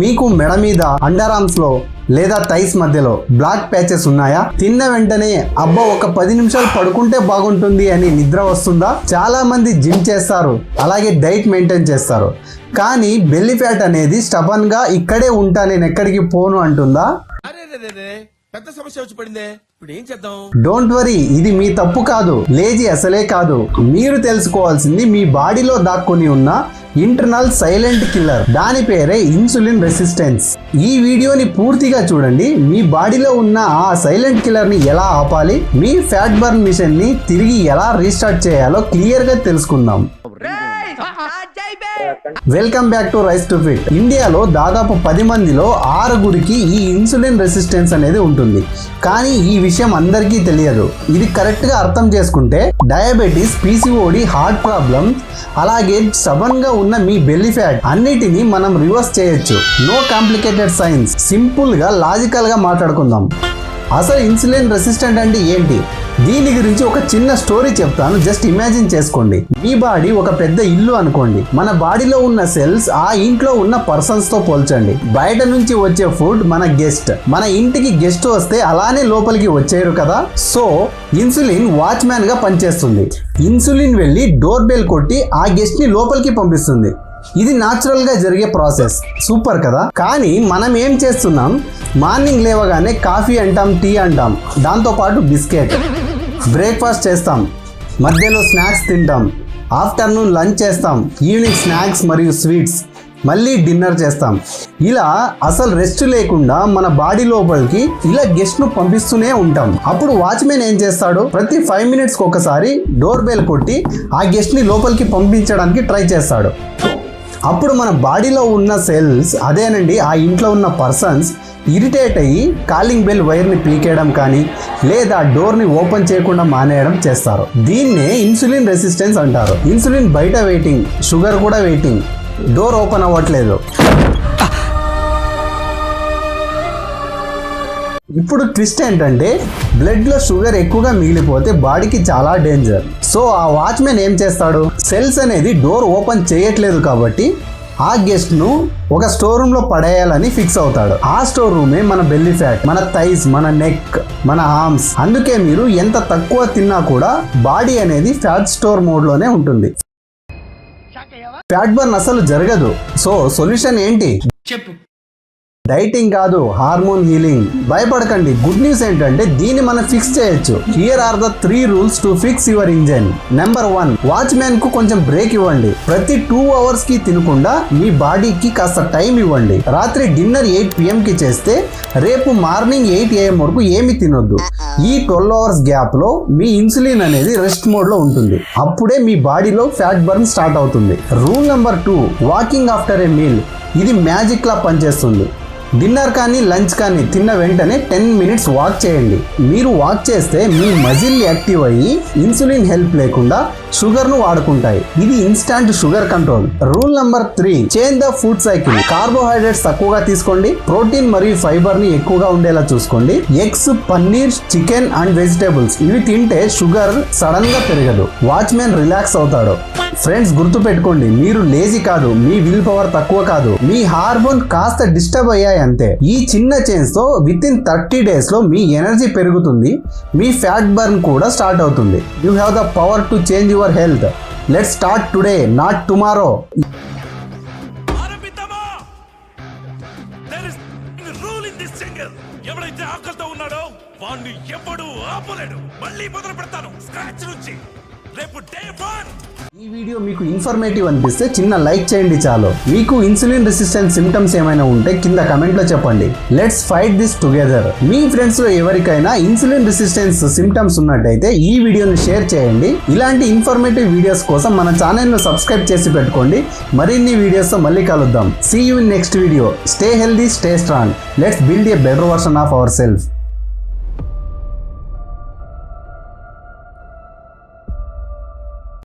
మీకు మెడ మీద అండర్ ఆర్మ్స్లో లేదా థైస్ మధ్యలో బ్లాక్ ప్యాచెస్ ఉన్నాయా? తిన్న వెంటనే అబ్బా ఒక పది నిమిషాలు పడుకుంటే బాగుంటుంది అని నిద్ర వస్తుందా? చాలా మంది జిమ్ చేస్తారు అలాగే డైట్ మెయింటైన్ చేస్తారు. కానీ బెల్లి ఫ్యాట్ అనేది స్టబన్గా ఇక్కడే ఉంటా నేను ఎక్కడికి పోను అంటుందా? అరే రే రే రే పెద్ద సమస్య వచ్చి పడిందే. ఇప్పుడు ఏం చేద్దాం? డోంట్ వరీ ఇది మీ తప్పు కాదు లేజీ అసలే కాదు. మీరు తెలుసుకోవాల్సింది మీ బాడీలో దాక్కుని ఉన్న ఇంటర్నల్ సైలెంట్ కిల్లర్. దాని పేరే ఇన్సులిన్ రెసిస్టెన్స్. ఈ వీడియోని పూర్తిగా చూడండి. మీ బాడీలో ఉన్న ఆ సైలెంట్ కిల్లర్ని ఎలా ఆపాలి? మీ ఫ్యాట్ బర్న్ మిషన్ని తిరిగి ఎలా రీస్టార్ట్ చేయాలో క్లియర్గా తెలుసుకుందాం. Welcome back to rise to fit ఇండియాలో దాదాపు పది మందిలో ఆరుగురికి ఈ ఇన్సులిన్ రెసిస్టెన్స్ అనేది ఉంటుంది. కానీ ఈ విషయం అందరికీ తెలియదు. ఇది కరెక్ట్గా అర్థం చేసుకుంటే డయాబెటీస్ పీసీఓడి హార్ట్ ప్రాబ్లమ్ అలాగే స్టబన్గా ఉన్న మీ బెల్లీ ఫ్యాట్ అన్నిటిని మనం రివర్స్ చేయొచ్చు. నో కాంప్లికేటెడ్ సైన్స్ సింపుల్గా లాజికల్గా మాట్లాడుకుందాం. అసలు ఇన్సులిన్ రెసిస్టెంట్ అంటే ఏంటి? దీని గురించి ఒక చిన్న స్టోరీ చెప్తాను. జస్ట్ ఇమాజిన్ చేసుకోండి. మీ బాడీ ఒక పెద్ద ఇల్లు అనుకోండి. మన బాడీలో ఉన్న సెల్స్ ఆ ఇంట్లో ఉన్న పర్సన్స్తో పోల్చండి. బయట నుంచి వచ్చే ఫుడ్ మన గెస్ట్. మన ఇంటికి గెస్ట్ వస్తే అలానే లోపలికి వచ్చేయరు కదా? సో ఇన్సులిన్ వాచ్మ్యాన్గా పనిచేస్తుంది. ఇన్సులిన్ వెళ్ళి డోర్ బెల్ కొట్టి ఆ గెస్ట్ని లోపలికి పంపిస్తుంది. ఇది న్యాచురల్గా జరిగే ప్రాసెస్. సూపర్ కదా? కానీ మనం ఏం చేస్తున్నాం? మార్నింగ్ లేవగానే కాఫీ అంటాం టీ అంటాం. దాంతో పాటు బిస్కెట్. బ్రేక్ఫాస్ట్ చేస్తాం. మధ్యలో స్నాక్స్ తింటాం. ఆఫ్టర్నూన్ లంచ్ చేస్తాం. ఈవినింగ్ స్నాక్స్ మరియు స్వీట్స్. మళ్ళీ డిన్నర్ చేస్తాం. ఇలా అసలు రెస్ట్ లేకుండా మన బాడీ లోపలికి ఇలా గెస్ట్ను పంపిస్తూనే ఉంటాం. అప్పుడు వాచ్మెన్ ఏం చేస్తాడు? ప్రతి ఫైవ్ మినిట్స్ ఒకసారి డోర్ బెల్ కొట్టి ఆ గెస్ట్ని లోపలికి పంపించడానికి ట్రై చేస్తాడు. అప్పుడు మన బాడీలో ఉన్న సెల్స్ అదేనండి ఆ ఇంట్లో ఉన్న పర్సన్స్ ఇరిటేట్ అయ్యి కాలింగ్ బెల్ వైర్ని పీకేయడం కానీ లేదా డోర్ని ఓపెన్ చేయకుండా మానేయడం చేస్తారు. దీన్నే ఇన్సులిన్ రెసిస్టెన్స్ అంటారు. ఇన్సులిన్ బయట వెయిటింగ్ షుగర్ కూడా వెయిటింగ్. డోర్ ఓపెన్ అవ్వట్లేదు. ఇప్పుడు ట్విస్ట్ ఏంటంటే బ్లడ్లో షుగర్ ఎక్కువగా మిగిలిపోతే బాడీకి చాలా డేంజర్. సో ఆ వాచ్మెన్ ఏం చేస్తాడు? సెల్స్ అనేది డోర్ ఓపెన్ చేయట్లేదు కాబట్టి ఆ గెస్ట్ను ఒక స్టోర్ రూమ్లో పడేయాలని ఫిక్స్ అవుతాడు. ఆ స్టోర్ రూమే మన బెల్లి ఫ్యాట్ మన థైస్ మన నెక్ మన ఆర్మ్స్. అందుకే మీరు ఎంత తక్కువ తిన్నా కూడా బాడీ అనేది ఫ్యాట్ స్టోర్ మోడ్లోనే ఉంటుంది ఫ్యాట్ బర్న్ అసలు జరగదు. సో సొల్యూషన్ ఏంటి? చెప్పు. డైటింగ్ కాదు హార్మోన్ హీలింగ్. భయపడకండి. గుడ్ న్యూస్ ఏంటంటే దీన్ని మనం ఫిక్స్ చేయొచ్చు. Here are the three rules to fix your engine number one వాచ్మెన్కు కొంచెం బ్రేక్ ఇవ్వండి. ప్రతి టూ అవర్స్కి తినకుండా మీ బాడీకి కాస్త టైం ఇవ్వండి. రాత్రి డిన్నర్ ఎయిట్ పిఎం కి చేస్తే రేపు మార్నింగ్ ఎయిట్ ఏఎం వరకు ఏమి తినొద్దు. ఈ ట్వెల్వ్ అవర్స్ గ్యాప్లో మీ ఇన్సులిన్ అనేది రెస్ట్ మోడ్లో ఉంటుంది. అప్పుడే మీ బాడీలో ఫ్యాట్ బర్న్ స్టార్ట్ అవుతుంది. Rule number two walking after a meal ఇది మ్యాజిక్ లా పనిచేస్తుంది. డిన్నర్ కానీ లంచ్ కానీ తిన్న వెంటనే టెన్ మినిట్స్ వాక్ చేయండి. మీరు వాక్ చేస్తే మీ మజిల్ యాక్టివ్ అయ్యి ఇన్సులిన్ హెల్ప్ లేకుండా షుగర్ను వాడుకుంటాయి. ఇది instant sugar control. Rule number three change the food cycle carbohydrates తక్కువగా తీసుకోండి. ప్రోటీన్ మరియు ఫైబర్ని ఎక్కువగా ఉండేలా చూసుకోండి. Eggs paneer chicken and vegetables ఇవి తింటే షుగర్ సడన్గా పెరగదు. వాచ్మెన్ రిలాక్స్ అవుతాడు. ఫ్రెండ్స్ గుర్తు పెట్టుకోండి మీరు లేజీ కాదు. మీ విల్ పవర్ తక్కువ కాదు. మీ హార్మోన్ కాస్త డిస్టర్బ్ అయ్యాయి. ఉంటాయి అంతే ఈ చిన్న చేంజ్తో విత్ ఇన్ థర్టీ డేస్లో మీ ఎనర్జీ పెరుగుతుంది మీ ఫ్యాట్ బర్న్ కూడా స్టార్ట్ అవుతుంది. You have the power to change your health let start today not tomorrow ఎవడైతే ఆకలితో ఉన్నాడో వాణ్ణి ఎప్పుడు ఆపలేడు. మళ్ళీ మొదలు పెడతాను స్క్రాచ్ నుంచి. రేపు డే వన్. ఈ వీడియో మీకు ఇన్ఫర్మేటివ్ అనిపిస్తే చిన్న లైక్ చేయండి చాలు. మీకు ఇన్సులిన్ రెసిస్టెన్స్ సిమ్టమ్స్ ఏమైనా ఉంటే కింద కమెంట్లో చెప్పండి. లెట్స్ ఫైట్ దిస్ టుగెదర్ మీ ఫ్రెండ్స్లో ఎవరికైనా ఇన్సులిన్ రెసిస్టెన్స్ సిమ్టమ్స్ ఉన్నట్టయితే ఈ వీడియోని షేర్ చేయండి. ఇలాంటి ఇన్ఫర్మేటివ్ వీడియోస్ కోసం మన ఛానల్ను సబ్స్క్రైబ్ చేసి పెట్టుకోండి. మరిన్ని వీడియోస్తో మళ్ళీ కలుద్దాం. See you in next video stay healthy stay strong let's build a better version of our self